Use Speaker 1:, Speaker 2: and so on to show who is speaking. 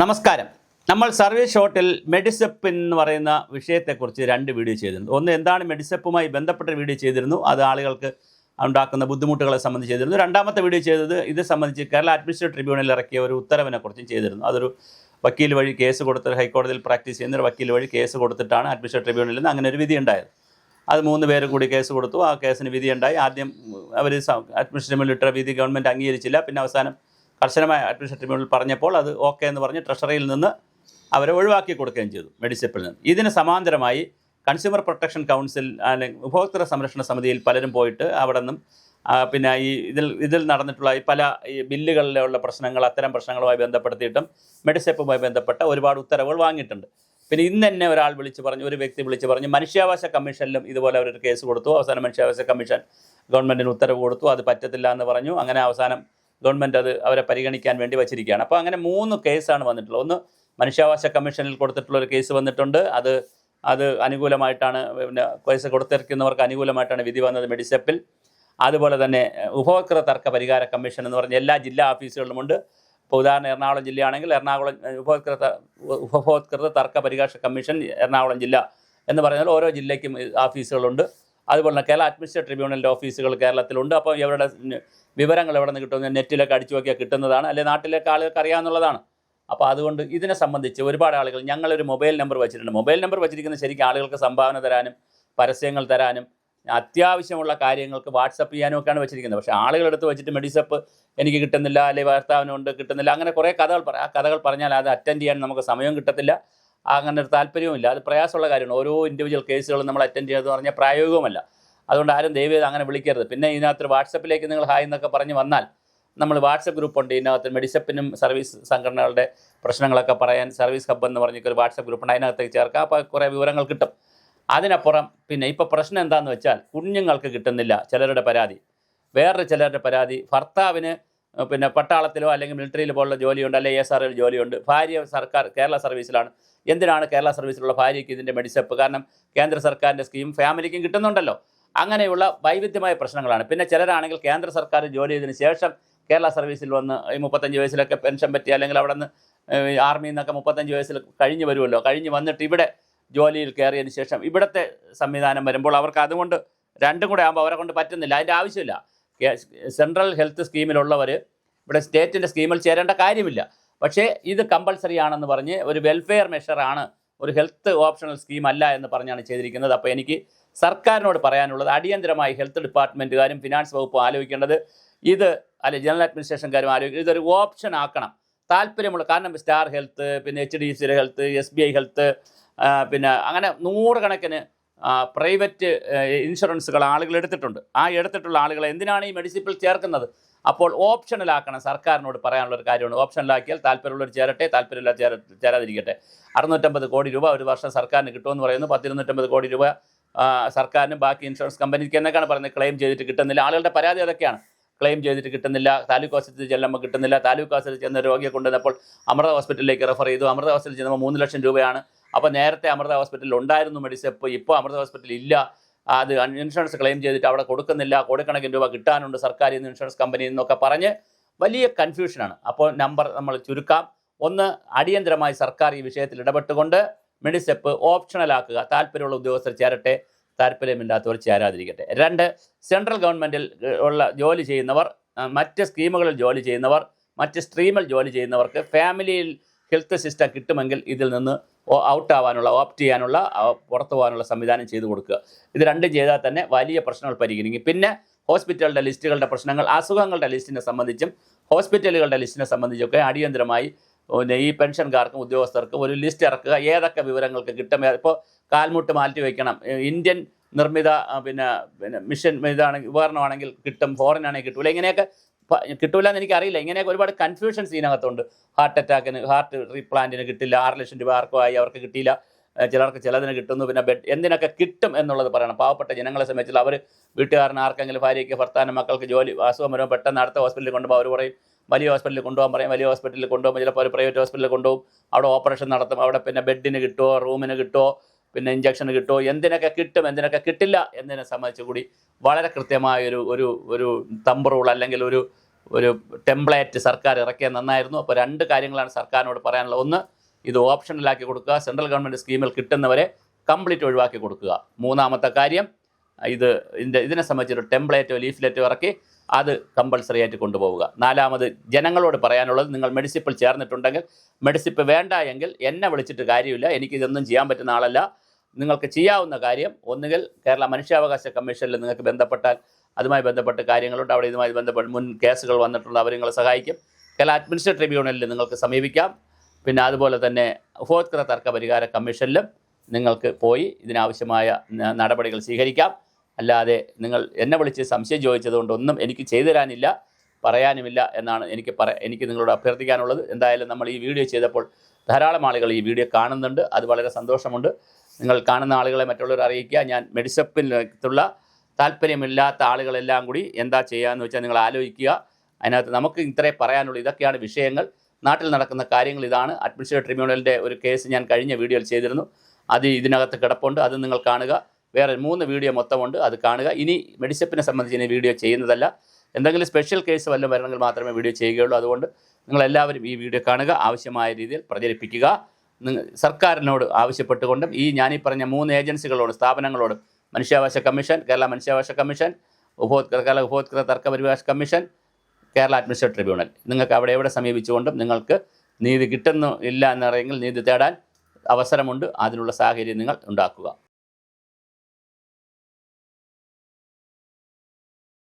Speaker 1: നമസ്കാരം. നമ്മൾ സർവീസ് ഷോട്ടിൽ മെഡിസെപ്പ് എന്ന് പറയുന്ന വിഷയത്തെക്കുറിച്ച് രണ്ട് വീഡിയോ ചെയ്തിരുന്നു. ഒന്ന് എന്താണ് മെഡിസെപ്പുമായി ബന്ധപ്പെട്ട വീഡിയോ ചെയ്തിരുന്നു. അത് ആളുകൾക്ക് ഉണ്ടാക്കുന്ന ബുദ്ധിമുട്ടുകളെ സംബന്ധിച്ച് ചെയ്തിരുന്നു. രണ്ടാമത്തെ വീഡിയോ ചെയ്തത് ഇത് സംബന്ധിച്ച് കേരള അഡ്മിനിസ്ട്രേറ്റീവ് ട്രിബ്യൂണലിൽ ഇറക്കിയ ഒരു ഉത്തരവിനെ കുറിച്ചും ചെയ്തിരുന്നു. അതൊരു വക്കീൽ വഴി കേസ് കൊടുത്ത് ഹൈക്കോടതിയിൽ പ്രാക്ടീസ് ചെയ്യുന്ന ഒരു വക്കീൽ വഴി കേസ് കൊടുത്തിട്ടാണ് അഡ്മിനിസ്ട്രേറ്റീവ് ട്രിബ്യൂണലിൽ നിന്ന് അങ്ങനെ ഒരു വിധി ഉണ്ടായത്. അത് മൂന്ന് പേര് കൂടി കേസ് കൊടുത്തു. ആ കേസിന് വിധിയുണ്ടായി ആദ്യം അവർ അഡ്മിനിസ്ട്രേറ്റീവ് ഇട്ട വിധി ഗവൺമെന്റ് അംഗീകരിച്ചില്ല. പിന്നെ അവസാനം കർശനമായ അഡ്മിനിസ്ട്രേറ്റീവ് ട്രിബ്യൂണൽ പറഞ്ഞപ്പോൾ അത് ഓക്കെ എന്ന് പറഞ്ഞ് ട്രഷറിയിൽ നിന്ന് അവരെ ഒഴിവാക്കി കൊടുക്കുകയും ചെയ്തു മെഡിസിപ്പിൽ നിന്ന്. ഇതിന് സമാന്തരമായി കൺസ്യൂമർ പ്രൊട്ടക്ഷൻ കൗൺസിൽ അല്ലെങ്കിൽ ഉപഭോക്തൃ സംരക്ഷണ സമിതിയിൽ പലരും പോയിട്ട് അവിടെ നിന്നും പിന്നെ ഈ ഇതിൽ ഇതിൽ നടന്നിട്ടുള്ള ഈ പല ഈ ബില്ലുകളിലുള്ള പ്രശ്നങ്ങൾ അത്തരം പ്രശ്നങ്ങളുമായി ബന്ധപ്പെടുത്തിയിട്ടും മെഡിസെപ്പുമായി ബന്ധപ്പെട്ട ഒരുപാട് ഉത്തരവുകൾ വാങ്ങിയിട്ടുണ്ട്. പിന്നെ ഇന്ന് തന്നെ ഒരാൾ വിളിച്ച് പറഞ്ഞു ഒരു വ്യക്തി വിളിച്ച് പറഞ്ഞു മനുഷ്യാവകാശ കമ്മീഷനിലും ഇതുപോലെ അവരൊരു കേസ് കൊടുത്തു. അവസാനം മനുഷ്യാവകാശ കമ്മീഷൻ ഗവൺമെന്റിന് ഉത്തരവ് കൊടുത്തു. അത് പറ്റത്തില്ല എന്ന് പറഞ്ഞു. അങ്ങനെ അവസാനം ഗവൺമെന്റ് അത് അവരെ പരിഗണിക്കാൻ വേണ്ടി വച്ചിരിക്കുകയാണ്. അപ്പോൾ അങ്ങനെ മൂന്ന് കേസാണ് വന്നിട്ടുള്ളത്. ഒന്ന് മനുഷ്യാവകാശ കമ്മീഷനിൽ കൊടുത്തിട്ടുള്ള ഒരു കേസ് വന്നിട്ടുണ്ട്. അത് അത് അനുകൂലമായിട്ടാണ് പിന്നെ കേസ് കൊടുത്തിരിക്കുന്നവർക്ക് അനുകൂലമായിട്ടാണ് വിധി വന്നത് മെഡിസെപ്പിൽ. അതുപോലെ തന്നെ ഉപഭോക്തൃ തർക്ക പരിഹാര കമ്മീഷൻ എന്ന് പറഞ്ഞ എല്ലാ ജില്ലാ ഓഫീസുകളിലുമുണ്ട് ഇപ്പോൾ ഉദാഹരണം എറണാകുളം ജില്ലയാണെങ്കിൽ എറണാകുളം ഉപഭോക്തൃ ഉപഭോക്തൃ തർക്ക പരിഹാര കമ്മീഷൻ എറണാകുളം ജില്ല എന്ന് പറഞ്ഞാൽ ഓരോ ജില്ലയ്ക്കും ഓഫീസുകളുണ്ട്. അതുപോലെ തന്നെ കേരള അഡ്മിനിസ്ട്രേറ്റീവ് ട്രിബ്യൂണലിന്റെ ഓഫീസുകൾ കേരളത്തിലുണ്ട്. അപ്പോൾ ഇവരുടെ വിവരങ്ങൾ എവിടെ നിന്ന് കിട്ടുന്നത് നെറ്റിലൊക്കെ അടിച്ചു നോക്കിയാൽ കിട്ടുന്നതാണ്. അല്ലെങ്കിൽ നാട്ടിലേക്ക് ആളുകൾക്ക് അറിയാവുന്നതാണ് അപ്പോൾ അതുകൊണ്ട് ഇതിനെ സംബന്ധിച്ച് ഒരുപാട് ആളുകൾ ഞങ്ങളൊരു മൊബൈൽ നമ്പർ വെച്ചിട്ടുണ്ട്. മൊബൈൽ നമ്പർ വെച്ചിരിക്കുന്ന ശരിക്കും ആളുകൾക്ക് സംഭാവന തരാനും പരസ്യങ്ങൾ തരാനും അത്യാവശ്യമുള്ള കാര്യങ്ങൾക്ക് വാട്സപ്പ് ചെയ്യാനും ഒക്കെയാണ് വെച്ചിരിക്കുന്നത്. പക്ഷേ ആളുകളെടുത്ത് വെച്ചിട്ട് മെഡിസപ്പ് എനിക്ക് കിട്ടുന്നില്ല അല്ലെങ്കിൽ ഭർത്താവിനുണ്ട് കിട്ടുന്നില്ല അങ്ങനെ കുറേ കഥകൾ പറ ആ കഥകൾ പറഞ്ഞാൽ അത് അറ്റൻഡ് ചെയ്യാൻ നമുക്ക് സമയം കിട്ടത്തില്ല. അങ്ങനെ ഒരു താല്പര്യവുമില്ല. അത് പ്രയാസമുള്ള കാര്യമാണ്. ഓരോ ഇൻഡിവിജ്വൽ കേസുകളും നമ്മൾ അറ്റൻഡ് ചെയ്യുന്നത് പറഞ്ഞാൽ പ്രായോഗികമല്ല അതുകൊണ്ട് ആരും ദയവേത് അങ്ങനെ വിളിക്കരുത്. പിന്നെ ഇതിനകത്ത് വാട്സപ്പിലേക്ക് നിങ്ങൾ ഹായ് എന്നൊക്കെ പറഞ്ഞ് വന്നാൽ നമ്മൾ വാട്സപ്പ് ഗ്രൂപ്പ് ഉണ്ട്. ഇതിനകത്ത് മെഡിസപ്പിനും സർവീസ് സംഘടനകളുടെ പ്രശ്നങ്ങളൊക്കെ പറയാൻ സർവീസ് ഹബ്ബ് എന്ന് പറഞ്ഞിട്ട് ഒരു വാട്സപ്പ് ഗ്രൂപ്പ് ഉണ്ട്. അതിനകത്തേക്ക് ചേർക്കാം. അപ്പോൾ കുറേ വിവരങ്ങൾ കിട്ടും. അതിനപ്പുറം പിന്നെ ഇപ്പോൾ പ്രശ്നം എന്താണെന്ന് വെച്ചാൽ കുഞ്ഞുങ്ങൾക്ക് കിട്ടുന്നില്ല ചിലരുടെ പരാതി. വേറൊരു ചിലരുടെ പരാതി. ഭർത്താവിന് പിന്നെ പട്ടാളത്തിലോ അല്ലെങ്കിൽ മിലിറ്ററിയിലോ പോലുള്ള ജോലിയുണ്ട് അല്ലെങ്കിൽ എസ് ആർ ജോലിയുണ്ട്. ഭാര്യ സർക്കാർ കേരള സർവീസിലാണ്. എന്തിനാണ് കേരള സർവീസിലുള്ള ഭാര്യയ്ക്ക് ഇതിന്റെ മെഡിസപ്പ്? കാരണം കേന്ദ്ര സർക്കാരിന്റെ സ്കീം ഫാമിലിക്കും കിട്ടുന്നുണ്ടല്ലോ. അങ്ങനെയുള്ള വൈവിധ്യമായ പ്രശ്നങ്ങളാണ്. പിന്നെ ചിലരാണെങ്കിൽ കേന്ദ്ര സർക്കാർ ജോലി ചെയ്തതിന് ശേഷം കേരള സർവീസിൽ വന്ന് മുപ്പത്തഞ്ച് വയസ്സിലൊക്കെ പെൻഷൻ പറ്റി അല്ലെങ്കിൽ അവിടെ നിന്ന് ആർമിയിൽ നിന്നൊക്കെ മുപ്പത്തഞ്ച് വയസ്സിൽ കഴിഞ്ഞ് വരുമല്ലോ. കഴിഞ്ഞ് വന്നിട്ട് ഇവിടെ ജോലിയിൽ കയറിയതിന് ശേഷം ഇവിടുത്തെ സംവിധാനം വരുമ്പോൾ അവർക്ക് അതുകൊണ്ട് രണ്ടും കൂടെ ആകുമ്പോൾ അവരെ കൊണ്ട് പറ്റുന്നില്ല. അതിന്റെ ആവശ്യമില്ല. സെൻട്രൽ ഹെൽത്ത് സ്കീമിലുള്ളവർ ഇവിടെ സ്റ്റേറ്റിന്റെ സ്കീമിൽ ചേരേണ്ട കാര്യമില്ല. പക്ഷേ ഇത് കമ്പൾസറി ആണെന്ന് പറഞ്ഞ് ഒരു വെൽഫെയർ മെഷറാണ് ഒരു ഹെൽത്ത് ഓപ്ഷണൽ സ്കീം അല്ല എന്ന് പറഞ്ഞാണ് ചെയ്തിരിക്കുന്നത്. അപ്പോൾ എനിക്ക് സർക്കാരിനോട് പറയാനുള്ളത് അടിയന്തരമായി ഹെൽത്ത് ഡിപ്പാർട്ട്മെന്റുകാരും ഫിനാൻസ് വകുപ്പും ആലോചിക്കേണ്ടത് ഇത് അല്ലെ ജനറൽ അഡ്മിനിസ്ട്രേഷൻകാരും ആലോചിക്കുന്നത് ഇതൊരു ഓപ്ഷൻ ആക്കണം. താല്പര്യമുള്ള കാരണം സ്റ്റാർ ഹെൽത്ത് പിന്നെ എച്ച് ഡി സിയുടെ health S B I health പിന്നെ അങ്ങനെ നൂറുകണക്കിന് പ്രൈവറ്റ് ഇൻഷുറൻസുകൾ ആളുകൾ എടുത്തിട്ടുണ്ട്. ആ എടുത്തിട്ടുള്ള ആളുകളെ എന്തിനാണ് ഈ മെഡിസിപ്പിൽ ചേർക്കുന്നത്? അപ്പോൾ ഓപ്ഷനിലാക്കണം. സർക്കാരിനോട് പറയാനുള്ള ഒരു കാര്യമാണ്. ഓപ്ഷനിലാക്കിയാൽ താല്പര്യമുള്ളവർ ചേരട്ടെ താല്പര്യമില്ല ചേര ചേരാതിരിക്കട്ടെ. അറുന്നൂറ്റമ്പത് കോടി രൂപ ഒരു വർഷം സർക്കാരിന് കിട്ടുമെന്ന് പറയുന്നു. പത്തിരുന്നൂറ്റമ്പത് കോടി രൂപ സർക്കാരിനും ബാക്കി ഇൻഷുറൻസ് കമ്പനിക്ക് എന്നൊക്കെയാണ് പറയുന്നത്. ക്ലെയിം ചെയ്തിട്ട് കിട്ടുന്നില്ല. ആളുകളുടെ പരാതി അതൊക്കെയാണ്. ക്ലെയിം ചെയ്തിട്ട് കിട്ടുന്നില്ല. താലൂക്ക് ഹോസ്പിറ്റലിൽ ചെല്ലുമ്പോൾ കിട്ടുന്നില്ല. താലൂക്ക് ഹോസ്പിറ്റലിൽ ചെന്ന രോഗിയെ കൊണ്ടുവന്നപ്പോൾ അമൃത ഹോസ്പിറ്റലിലേക്ക് റെഫർ ചെയ്തു. അമൃത ഹോസ്പിറ്റലിൽ ചെന്നപ്പോൾ മൂന്ന് ലക്ഷം രൂപയാണ് അപ്പോൾ നേരത്തെ അമൃത ഹോസ്പിറ്റലിൽ ഉണ്ടായിരുന്നു മെഡിസെപ്പ് ഇപ്പോൾ അമൃത ഹോസ്പിറ്റലിൽ ഇല്ല. അത് ഇൻഷുറൻസ് ക്ലെയിം ചെയ്തിട്ട് അവിടെ കൊടുക്കുന്നില്ല. കോടിക്കണക്കിന് രൂപ കിട്ടാനുണ്ട് സർക്കാരിൽ നിന്ന് ഇൻഷുറൻസ് കമ്പനിയിൽ നിന്നൊക്കെ പറഞ്ഞ് വലിയ കൺഫ്യൂഷനാണ് അപ്പോൾ നമ്പർ നമ്മൾ ചുരുക്കാം. ഒന്ന് അടിയന്തരമായി സർക്കാർ ഈ വിഷയത്തിൽ ഇടപെട്ടുകൊണ്ട് മെഡിസെപ്പ് ഓപ്ഷണലാക്കുക താല്പര്യമുള്ള ഉദ്യോഗസ്ഥർ ചേരട്ടെ താല്പര്യമില്ലാത്തവർ ചേരാതിരിക്കട്ടെ. രണ്ട് സെൻട്രൽ ഗവൺമെന്റിൽ ഉള്ള ജോലി ചെയ്യുന്നവർ മറ്റ് സ്കീമുകളിൽ ജോലി ചെയ്യുന്നവർ മറ്റ് സ്ട്രീമിൽ ജോലി ചെയ്യുന്നവർക്ക് ഫാമിലിയിൽ ഹെൽത്ത് സിസ്റ്റം കിട്ടുമെങ്കിൽ ഇതിൽ നിന്ന് ഔട്ട് ആവാനുള്ള ഓപ്റ്റ് ചെയ്യാനുള്ള പുറത്തു പോകാനുള്ള സംവിധാനം ചെയ്തു കൊടുക്കുക. ഇത് രണ്ടും ചെയ്താൽ തന്നെ വലിയ പ്രശ്നങ്ങൾ പരിഹരിക്കും. പിന്നെ ഹോസ്പിറ്റലുകളുടെ ലിസ്റ്റുകളുടെ പ്രശ്നങ്ങൾ അസുഖങ്ങളുടെ ലിസ്റ്റിനെ സംബന്ധിച്ചും ഹോസ്പിറ്റലുകളുടെ ലിസ്റ്റിനെ സംബന്ധിച്ചൊക്കെ അടിയന്തരമായി പിന്നെ ഈ പെൻഷൻകാർക്കും ഉദ്യോഗസ്ഥർക്കും ഒരു ലിസ്റ്റ് ഇറക്കുക. ഏതൊക്കെ വിവരങ്ങൾക്ക് കിട്ടും? ഇപ്പോൾ കാൽമുട്ട് മാറ്റി വയ്ക്കണം ഇന്ത്യൻ നിർമ്മിത പിന്നെ പിന്നെ മിഷൻ ഇതാണെങ്കിൽ ഉപകരണമാണെങ്കിൽ കിട്ടും ഫോറിൻ ആണെങ്കിൽ ഇങ്ങനെയൊക്കെ കിട്ടൂല എന്ന് എനിക്കറിയില്ല. ഇങ്ങനെയൊക്കെ ഒരുപാട് കൺഫ്യൂഷൻസ് ഇതിനകത്തുണ്ട് ഹാർട്ട് അറ്റാക്കിന് ഹാർട്ട് റീപ്ലാന്റിന് കിട്ടില്ല. ആറ് ലക്ഷം രൂപ ആർക്കും ആയി അവർക്ക് കിട്ടിയില്ല. ചിലർക്ക് ചിലതിന് കിട്ടുന്നു. പിന്നെ ബെഡ് എന്തിനൊക്കെ കിട്ടും എന്നുള്ളത് പറയണം. പാവപ്പെട്ട ജനങ്ങളെ സംബന്ധിച്ചാൽ അവർ വീട്ടുകാരന് ആർക്കെങ്കിലും ഭാര്യയ്ക്ക് ഭർത്താവിന് മക്കൾക്ക് ജോലി അസുഖം വരുമ്പോൾ പെട്ടെന്ന് അടുത്ത ഹോസ്പിറ്റലിൽ കൊണ്ടുപോകും. അവർ പറയും വലിയ ഹോസ്പിറ്റലിൽ കൊണ്ടുപോകാൻ പറയും. വലിയ ഹോസ്പിറ്റലിൽ കൊണ്ടുപോകുമ്പോൾ ചിലപ്പോൾ ഒരു പ്രൈവറ്റ് ഹോസ്പിറ്റലിൽ കൊണ്ടുപോകും. അവിടെ ഓപ്പറേഷൻ നടത്തും. അവിടെ പിന്നെ ബെഡിന് കിട്ടുമോ റൂമിന് കിട്ടുമോ പിന്നെ ഇഞ്ചക്ഷൻ കിട്ടുമോ എന്തിനൊക്കെ കിട്ടും എന്തിനൊക്കെ കിട്ടില്ല എന്നതിനെ സംബന്ധിച്ച് കൂടി വളരെ കൃത്യമായ ഒരു ഒരു ഒരു തമ്പ് അല്ലെങ്കിൽ ഒരു ഒരു ടെംപ്ലേറ്റ് സർക്കാർ ഇറക്കിയാൽ നന്നായിരുന്നു. അപ്പോൾ രണ്ട് കാര്യങ്ങളാണ് സർക്കാരിനോട് പറയാനുള്ളത്. ഒന്ന് ഇത് ഓപ്ഷനിലാക്കി കൊടുക്കുക. സെൻട്രൽ ഗവൺമെന്റ് സ്കീമിൽ കിട്ടുന്നവരെ കംപ്ലീറ്റ് ഒഴിവാക്കി കൊടുക്കുക. മൂന്നാമത്തെ കാര്യം ഇത് ഇതിനെ സംബന്ധിച്ചൊരു ടെംപ്ലേറ്റോ ലീഫ്ലെറ്റോ ഇറക്കി അത് കമ്പൾസറി ആയിട്ട് കൊണ്ടുപോവുക. നാലാമത് ജനങ്ങളോട് പറയാനുള്ളത് നിങ്ങൾ മെഡിസിപ്പിൽ ചേർന്നിട്ടുണ്ടെങ്കിൽ മെഡിസിപ്പ് വേണ്ട എങ്കിൽ എന്നെ വിളിച്ചിട്ട് കാര്യമില്ല. എനിക്ക് ഇതൊന്നും ചെയ്യാൻ പറ്റുന്ന ആളല്ല. നിങ്ങൾക്ക് ചെയ്യാവുന്ന കാര്യം ഒന്നുകിൽ കേരള മനുഷ്യാവകാശ കമ്മീഷനിൽ നിങ്ങൾക്ക് ബന്ധപ്പെട്ടാൽ അതുമായി ബന്ധപ്പെട്ട് കാര്യങ്ങളുണ്ട്. അവിടെ ഇതുമായി ബന്ധപ്പെട്ട് മുൻ കേസുകൾ വന്നിട്ടുണ്ട്. അവർ നിങ്ങളെ സഹായിക്കും. കേരള അഡ്മിനിസ്ട്രേറ്റീവ് ട്രിബ്യൂണലിൽ നിങ്ങൾക്ക് സമീപിക്കാം. പിന്നെ അതുപോലെ തന്നെ ഉപഭോക്തൃ തർക്ക പരിഹാര കമ്മീഷനിലും നിങ്ങൾക്ക് പോയി ഇതിനാവശ്യമായ നടപടികൾ സ്വീകരിക്കാം. അല്ലാതെ നിങ്ങൾ എന്നെ വിളിച്ച് സംശയം ചോദിച്ചതുകൊണ്ട് ഒന്നും എനിക്ക് ചെയ്തു തരാനില്ല പറയാനുമില്ല എന്നാണ് എനിക്ക് പറ എനിക്ക് നിങ്ങളോട് അഭ്യർത്ഥിക്കാനുള്ളത്. എന്തായാലും നമ്മൾ ഈ വീഡിയോ ചെയ്തപ്പോൾ ധാരാളം ആളുകൾ ഈ വീഡിയോ കാണുന്നുണ്ട്. അത് വളരെ സന്തോഷമുണ്ട്. നിങ്ങൾ കാണുന്ന ആളുകളെ മറ്റുള്ളവർ അറിയിക്കുക. ഞാൻ മെഡിസപ്പിനുള്ള താല്പര്യമില്ലാത്ത ആളുകളെല്ലാം കൂടി എന്താ ചെയ്യാന്ന് വെച്ചാൽ നിങ്ങൾ ആലോചിക്കുക. അതിനകത്ത് നമുക്ക് ഇത്രേ പറയാനുള്ള. ഇതൊക്കെയാണ് വിഷയങ്ങൾ. നാട്ടിൽ നടക്കുന്ന കാര്യങ്ങൾ ഇതാണ്. അഡ്മിനിസ്ട്രേറ്റീവ് ട്രിബ്യൂണലിന്റെ ഒരു കേസ് ഞാൻ കഴിഞ്ഞ വീഡിയോയിൽ ചെയ്തിരുന്നു. അത് ഇതിനകത്ത് കിടപ്പുണ്ട്. അത് നിങ്ങൾ കാണുക. വേറെ മൂന്ന് വീഡിയോ മൊത്തമുണ്ട്. അത് കാണുക. ഇനി മെഡിസപ്പിനെ സംബന്ധിച്ച് ഇനി വീഡിയോ ചെയ്യുന്നതല്ല. എന്തെങ്കിലും സ്പെഷ്യൽ കേസ് വല്ലതും വരണമെങ്കിൽ മാത്രമേ വീഡിയോ ചെയ്യുകയുള്ളൂ. അതുകൊണ്ട് നിങ്ങളെല്ലാവരും ഈ വീഡിയോ കാണുക. ആവശ്യമായ രീതിയിൽ പ്രചരിപ്പിക്കുക. സർക്കാരിനോട് ആവശ്യപ്പെട്ടുകൊണ്ടും ഈ ഞാനീ പറഞ്ഞ മൂന്ന് ഏജൻസികളോട് സ്ഥാപനങ്ങളോടും മനുഷ്യാവകാശ കമ്മീഷൻ കേരള മനുഷ്യാവകാശ കമ്മീഷൻ ഉപഭോക്തൃ കേരള ഉപഭോക്തൃ തർക്ക പരിഭാഷ കമ്മീഷൻ കേരള അഡ്മിനിസ്ട്രേറ്റീവ് ട്രിബ്യൂണൽ. നിങ്ങൾക്ക് അവിടെ എവിടെ സമീപിച്ചുകൊണ്ടും നിങ്ങൾക്ക് നീതി കിട്ടുന്നു ഇല്ല എന്നറിയെങ്കിൽ നീതി തേടാൻ അവസരമുണ്ട്. അതിനുള്ള സാഹചര്യം നിങ്ങൾ ഉണ്ടാക്കുക.